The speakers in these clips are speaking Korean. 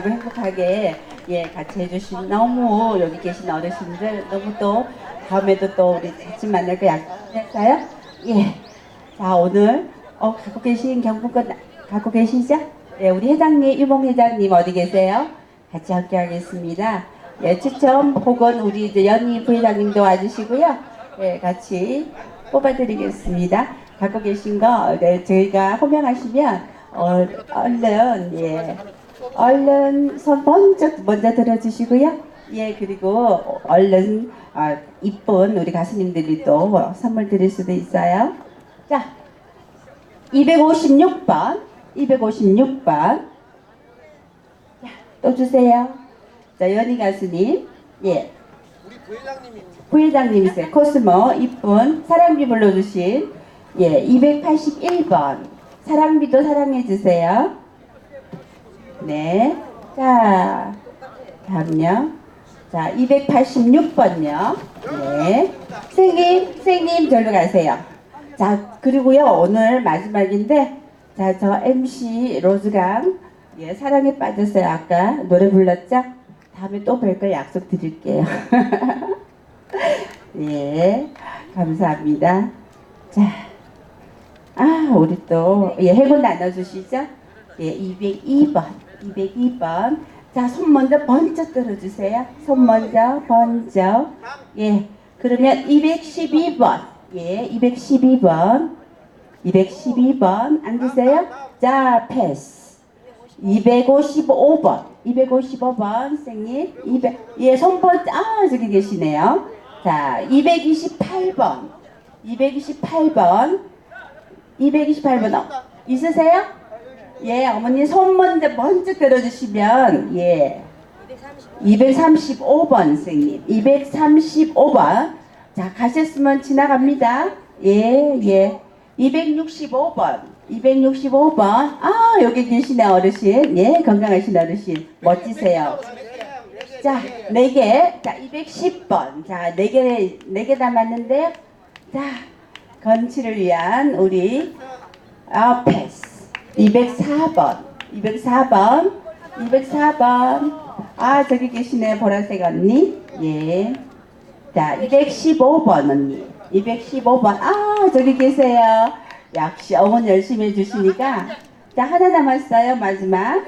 행복하게 예 같이 해주신 너무 여기 계신 어르신들 너무 또 다음에도 또 우리 같이 만날 거 약속했어요. 예. 자 오늘 어 갖고 계신 경품권 갖고 계시죠? 예 우리 회장님 유봉 회장님 어디 계세요? 같이 함께 하겠습니다. 예 추첨 혹은 우리 이제 연희 부회장님도 와주시고요. 예 같이 뽑아드리겠습니다. 갖고 계신 거 네, 저희가 호명하시면 어, 얼른 예. 얼른 손 먼저 먼저 들어주시고요. 예 그리고 얼른 아, 이쁜 우리 가수님들이 또 선물 드릴 수도 있어요. 자 256번 256번 또 주세요. 자 연희 가수님 예 부회장님이 부회장님이세요. 코스모 이쁜 사랑비 불러주신 예 281번 사랑비도 사랑해주세요. 네. 자, 다음요. 자, 286번요. 네. 선생님, 선생님, 절로 가세요. 자, 그리고요, 오늘 마지막인데, 자, 저 MC 로즈강, 예, 사랑에 빠졌어요. 아까 노래 불렀죠? 다음에 또 뵐 걸 약속 드릴게요. 예, 감사합니다. 자, 아, 우리 또, 예, 해군 나눠주시죠? 예, 202번, 202번. 자, 손 먼저 번쩍 들어주세요. 손 먼저, 번쩍. 예, 그러면 212번. 예, 212번. 212번. 앉으세요. 자, 패스. 255번. 255번, 선생님. 200, 예, 손 번쩍, 아, 저기 계시네요. 자, 228번. 228번. 228번. 어, 있으세요? 예, 어머니 손 먼저 먼저 들어주시면 예. 235번 선생님. 235번. 자, 가셨으면 지나갑니다. 예, 예. 265번. 265번. 아, 여기 계시네, 어르신. 예, 건강하신 어르신. 멋지세요. 자, 네 개. 자, 210번. 자, 네 개, 네개 남았는데. 자, 건치를 위한 우리 아, 패스. 204번. 204번. 204번. 아, 저기 계시네, 보라색 언니. 예. 자, 215번 언니. 215번. 아, 저기 계세요. 역시 어머니 열심히 해주시니까. 자, 하나 남았어요, 마지막.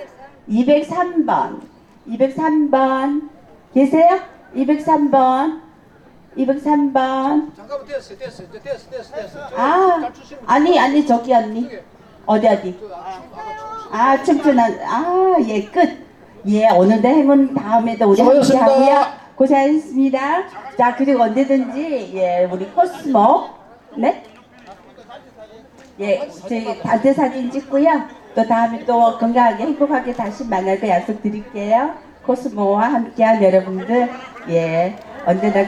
203번. 203번. 계세요? 203번. 203번. 잠깐만 됐어 됐어 됐어 됐어 됐어 아, 아니, 아니, 저기 언니. 어디, 어디? 그, 아, 춤, 춤추는, 아, 예, 끝. 예, 오늘도 행운 다음에도 우리 함께 수고하셨습니다. 하고요. 고생하셨습니다. 자, 그리고 언제든지, 예, 우리 코스모, 네? 예, 저희 단체 사진 찍고요. 또 다음에 또 건강하게 행복하게 다시 만날 거 약속 드릴게요. 코스모와 함께한 여러분들, 예, 언제나